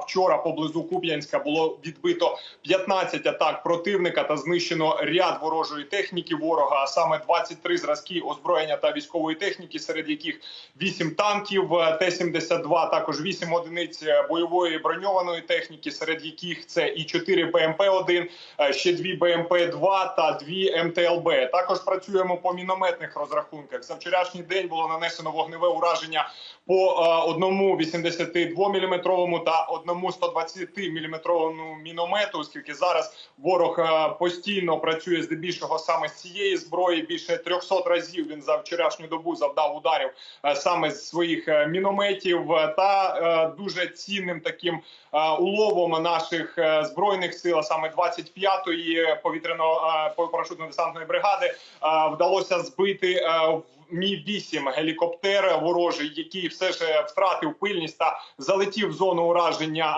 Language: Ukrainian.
Вчора поблизу Куп'янська було відбито 15 атак противника та знищено ряд ворожої техніки ворога, а саме 23 зразки озброєння та військової техніки, серед яких 8 танків е, Т-72, також 8 одиниць е, бойової броньованої техніки, серед яких це і 4 БМП-1, е, ще 2 БМП-2 та 2 МТЛБ. Також працюємо по мінометних розрахунках. За вчорашній день було нанесено вогневе ураження по одному 82-мм та одному 120-мм міномету, оскільки зараз ворог е, постійно працює здебільшого саме з цієї зброї. Більше 300 разів він за вчорашню добу завдав ударів е, саме з своїх е, мінометів. Та дуже цінним таким уловом наших збройних сил, саме 25-ї повітряно-парашютно-десантної бригади, е, вдалося збити в Мі 8 гелікоптер ворожий, який все ж е, втратив пильність та залетів в зону ураження